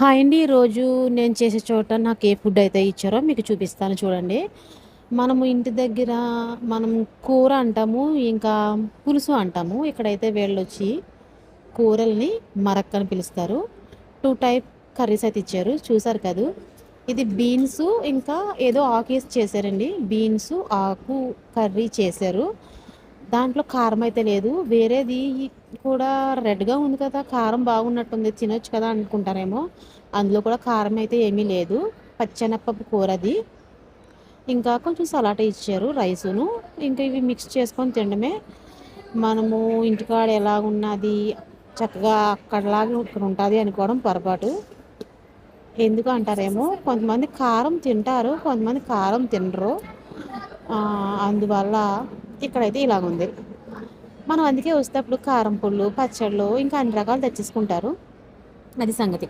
Hi అండి. ఈరోజు నేను చేసే చోట నాకు ఏ ఫుడ్ అయితే ఇచ్చారో మీకు చూపిస్తాను చూడండి. మనము ఇంటి దగ్గర మనం కూర అంటాము ఇంకా పులుసు అంటాము. ఇక్కడైతే వీళ్ళు వచ్చి కూరల్ని మరక్ అని పిలుస్తారు. టూ టైప్ కర్రీస్ అయితే ఇచ్చారు. చూసారు కదా? ఇది బీన్స్ ఇంకా ఏదో ఆకేసి చేశారండి. బీన్స్ ఆకు కర్రీ చేశారు. దాంట్లో కారం అయితే లేదు. వేరేది కూడా రెడ్గా ఉంది కదా కారం బాగున్నట్టుంది తినొచ్చు కదా అనుకుంటారేమో. అందులో కూడా కారం అయితే ఏమీ లేదు. పచ్చెనప్పపు కూర అది. ఇంకా కొంచెం సలాట ఇచ్చారు రైసును. ఇంకా ఇవి మిక్స్ చేసుకొని తినడమే. మనము ఇంటికాడ ఎలా ఉన్నది చక్కగా అక్కడలాగా ఇక్కడ ఉంటుంది అనుకోవడం పొరపాటు. ఎందుకు అంటారేమో కొంతమంది కారం తింటారు కొంతమంది కారం తినరు. అందువల్ల ఇక్కడైతే ఇలాగుంది మనం అందుకే వచ్చేటప్పుడు కారం పుళ్ళు పచ్చళ్ళు ఇంకా అన్ని రకాలు తెచ్చేసుకుంటారు. అది సంగతి.